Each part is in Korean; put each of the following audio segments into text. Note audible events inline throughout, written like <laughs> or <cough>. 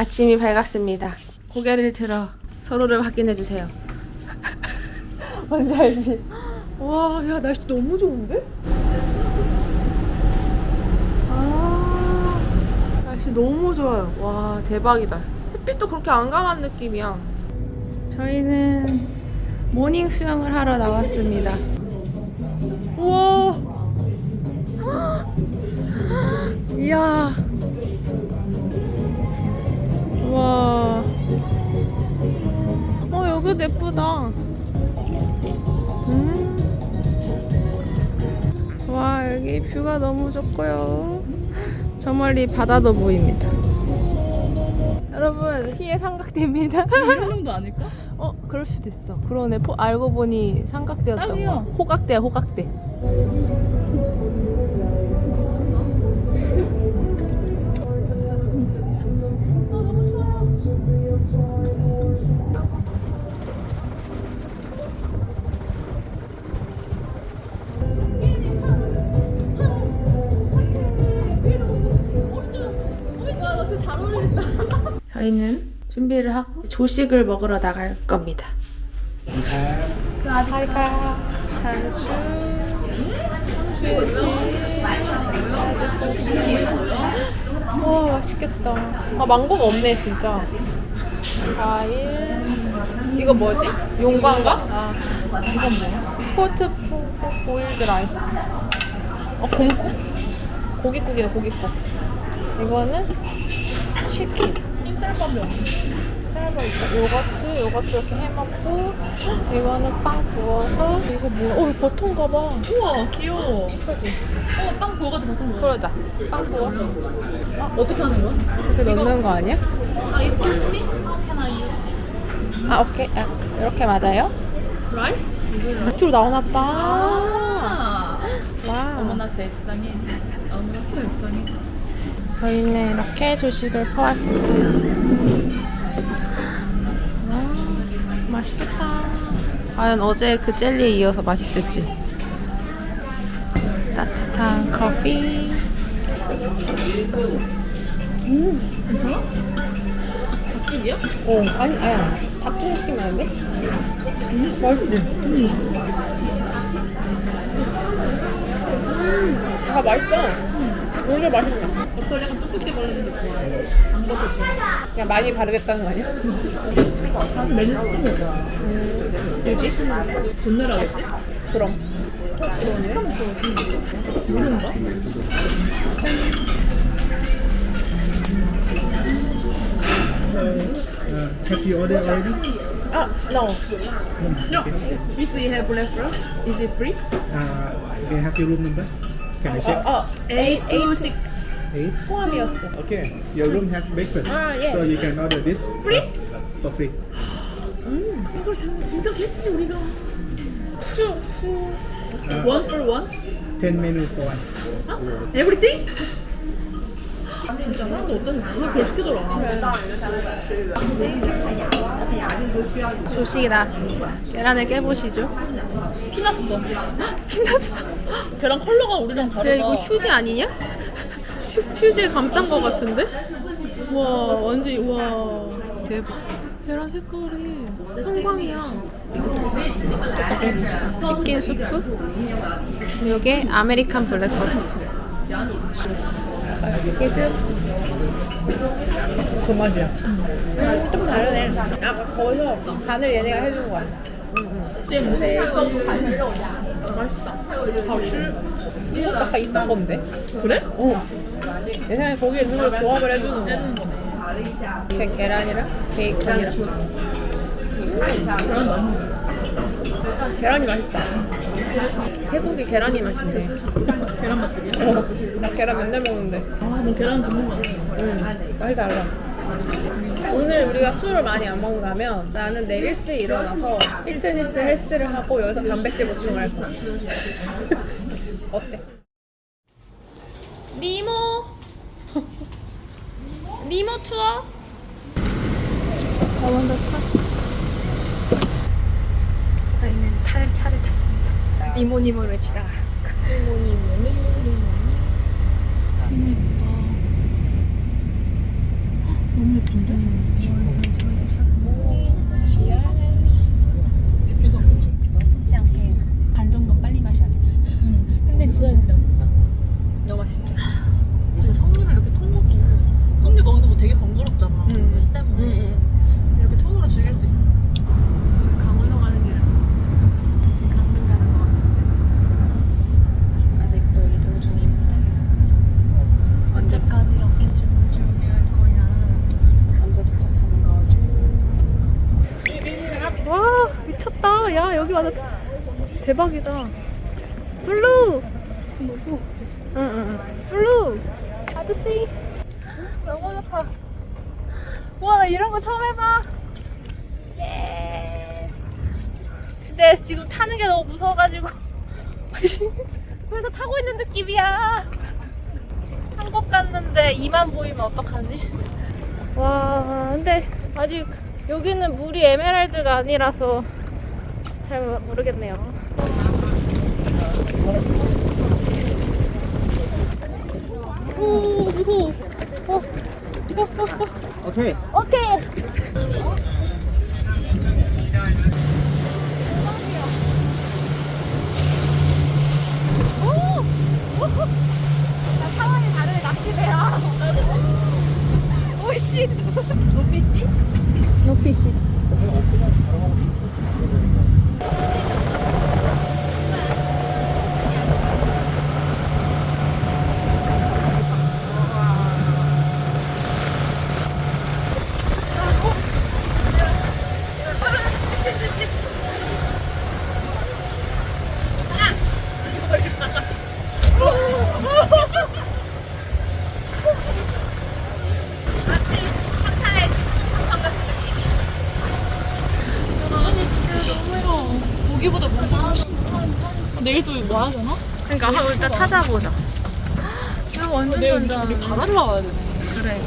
아침이 밝았습니다. 고개를 들어 서로를 확인해 주세요. <laughs> 뭔지 알지? 와, 야 날씨 너무 좋은데? 아, 날씨 너무 좋아요. 와, 대박이다. 햇빛도 그렇게 안 강한 느낌이야. 저희는 모닝 수영을 하러 나왔습니다. 우와. <gasps> 이야. 와. 어, 여기도 예쁘다. 음. 와, 여기 뷰가 너무 좋고요. 저 멀리 바다도 보입니다. 여러분, 희의 삼각대입니다. 이런 정도 아닐까? 어, 그럴 수도 있어. 그러네. 포, 알고 보니 삼각대였던. 거. 호각대야, 호각대. 저희는 준비를 하고 조식을 먹으러 나갈 겁니다. 잘가 단추 스시 와 맛있겠다 아 망고가 없네 진짜 과일 이거 뭐지? 용과인가? 아 이건 뭐야? 포트 포 보일드 라이스 어 곰국? 고깃국이네 고깃국 이거는 치킨 흰 없네. 쌀밥. 요거트, 요거트 이렇게 해먹고 이거는 빵 구워서 이거 뭐야? 어, 이거 버터인가 봐. 우와 귀여워. 그지? 어, 빵 구워가지고 어떤 거야? 그러자. 빵 구워. 아, 어떻게 하는 거야? 이렇게 넣는 거 아니야? 아, excuse me? Can I use this? 아, 오케이. 아, 이렇게 맞아요? Right? 밑으로 나오나 보다. 아. 와. 어머나 세상에. 어머나 세상에. 저희는 이렇게 조식을 퍼왔습니다. 와, 맛있겠다. 과연 어제 그 젤리에 이어서 맛있을지. 따뜻한 커피. 괜찮아? 닭집이야? 어, 아니, 아야. 닭죽 느낌 아닌데? 음, 맛있지? 음, 다 맛있어. 오히려 맛있냐? 버터 약간 두껍게 바르는 게 좋아. 안 버터처럼. 그냥 많이 바르겠다는 거 아니야? 한 거야. 그지? 돈 내라겠지? 그럼. Uh, have you ordered already? 아, no. No. If we have breakfast, is it free? Uh, can I have your room number? Can I check? 어, 8 to 6. Eight. 포함이었어. Okay. Your room has breakfast. Ah, yes. So you can order this. Free? uh, For free. 이걸 진- 진짜 겠지 우리가. 투, 투. One for one? Ten menu for one. Everything? 진짜 사람들 어떤 다 그걸 시키더라. 조식이 나왔습니다. 계란을 깨보시죠. 피났어. 피났어. 걔랑 컬러가 우리랑 다르다. 야, 이거 휴지 아니냐? 휴- 휴지에 감싼 거 같은데? 와, 완전, 와, 대박. 계란 색깔이 형광이야. 치킨 수프. 요게 아메리칸 블랙퍼스트. 기습. 그 맛이야. 음, 좀 다르네. 아, 거기서 간을 얘네가 해준 거야. 맛있다. 이것도 아까 있던 건데? 그래? 어. 예전에 거기에 있는 걸 조합을 해주는 거야. 이렇게 계란이랑 베이컨이랑. 계란이 맛있다. 태국이 계란이 맛있네. 계란 맛집이야? 어, 나 계란 맨날 먹는데. 아, 너 계란 전문가네. 응, 맛이 달라. 오늘 우리가 술을 많이 안 먹고 나면 나는 내일 일찍 일어나서 피트니스 헬스를 하고 여기서 단백질 보충을 할 거야. <laughs> 어때? 니모! 니모 투어? 나 먼저 타. 저희는 탈 차를 탔습니다. 니모니모를 외치다가. 니모니모니. 너무 예쁘다. 너무 예쁘다. 같은데? 속지 않게 반 정도 빨리 마셔야 돼. 근데 지어야 된다고. 너무 맛있다. 되게 석류를 이렇게 통으로 석류 먹는 거 되게 번거롭잖아. 응. 맛있다 보 이렇게 통으로 즐길 수 있어. 강원도 가는 길은 지금 강릉 가는 거 같은데. 아직도 이동 중입니다. 언제까지 어깨춤을 준비할 거야? 언제 도착하는 거죠? 와 미쳤다. 야 여기 완전 대박이다. 블루. 너무 없지. 응응. 블루. 아저씨. 너무 좋다. 와 나 이런 거 처음 해봐. 예. 근데 지금 타는 게 너무 무서워가지고 <laughs> 그래서 타고 있는 느낌이야. 한국 갔는데 이만 보이면 어떡하지? 와 근데 아직 여기는 물이 에메랄드가 아니라서 잘 모르겠네요. 오 무서워. 어. Okay. 오케이. 오! 나 상황이 다르네 낚시배야. 오이씨. 노피씨? 노피씨. 보기보다 뭔가 뭐 하잖아? 그러니까 한번 일단 찾아보자. 이거 완전 내일 완전. 우리 바다를 나와야 되네. 그래.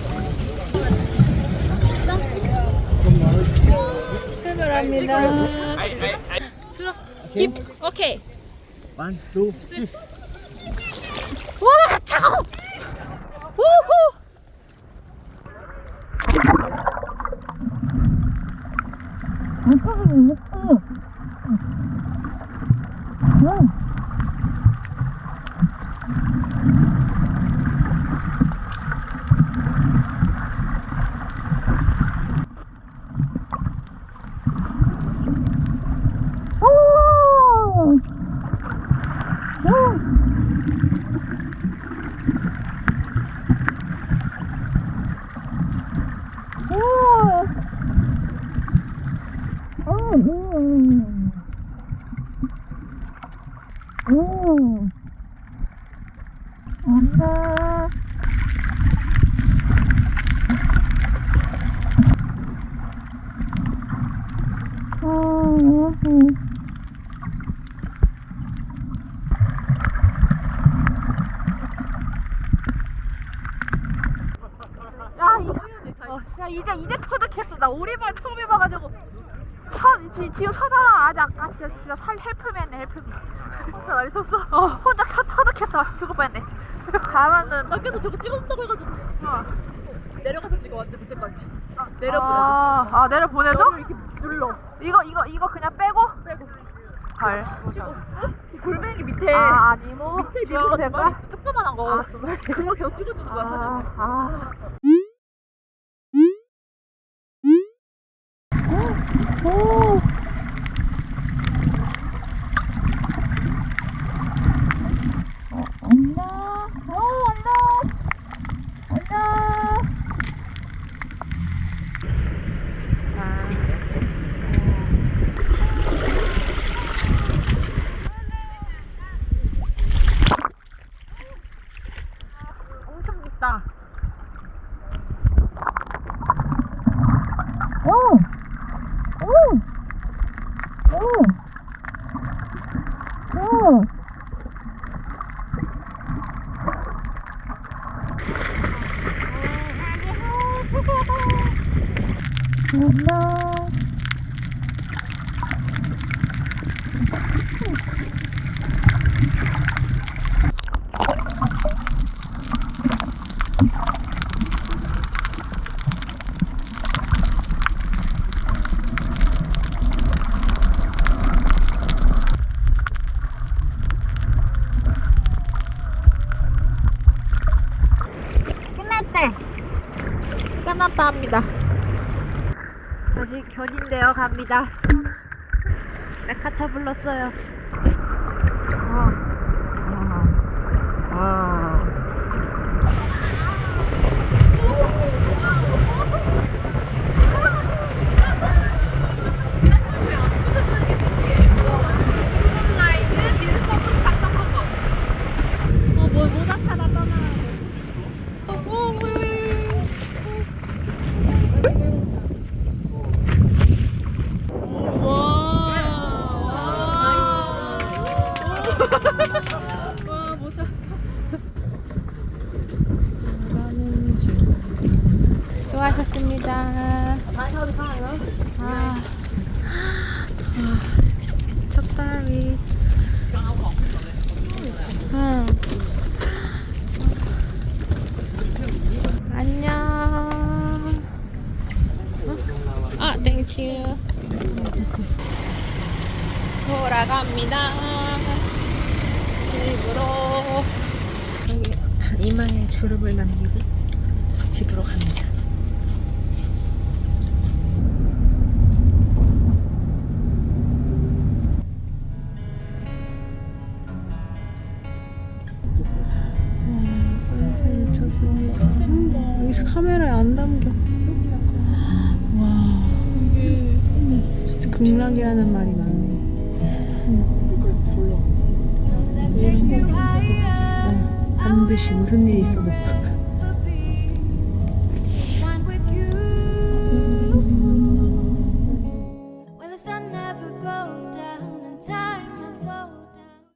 출발합니다. 들어. 깁. 오케이. One, two. 와 차가워. 우후. 야, 이, 어, 야 이제 이제 터득했어. 나 오리발 처음 해봐가지고. 첫 지, 지금 서잖아. 아직 아까 진짜 진짜 살 헬프맨네 헬프맨. 진짜 난리 쳤어. 어, 혼자 터, 터득했어. 죽을 뻔했네. 가면은 나 계속 저거 찍어준다고 해가지고 어. 내려가서 찍어왔대 밑에까지. 내려보내줘. 아, 아 내려 보내줘? 이렇게 눌러. 이거 이거 이거 그냥 빼고? 빼고. 헐. 이 골뱅이 밑에. 아 아니 뭐 밑에 주황 니가 색깔? 조그만한 거. 아, 그거 계속 찍어주는 거야. 아, 아. 오. 어, 온다. 오, 온다. 온다. 엄청 깊다. 오! 오! 오! 오! 온다. 끝났다 합니다. 다시 견인되어 갑니다. 레카차 불렀어요. 아. 아. 어, 뭐 모자 타다 떠나야 돼. 와 모자. 수고하셨습니다. 아, 척다리. 응. 안녕. 아, 땡큐. 돌아갑니다. 집으로. 이마에 주름을 남기고 집으로 갑니다. 극락이라는 말이 맞네. 응, 반드시 무슨 일이 있어도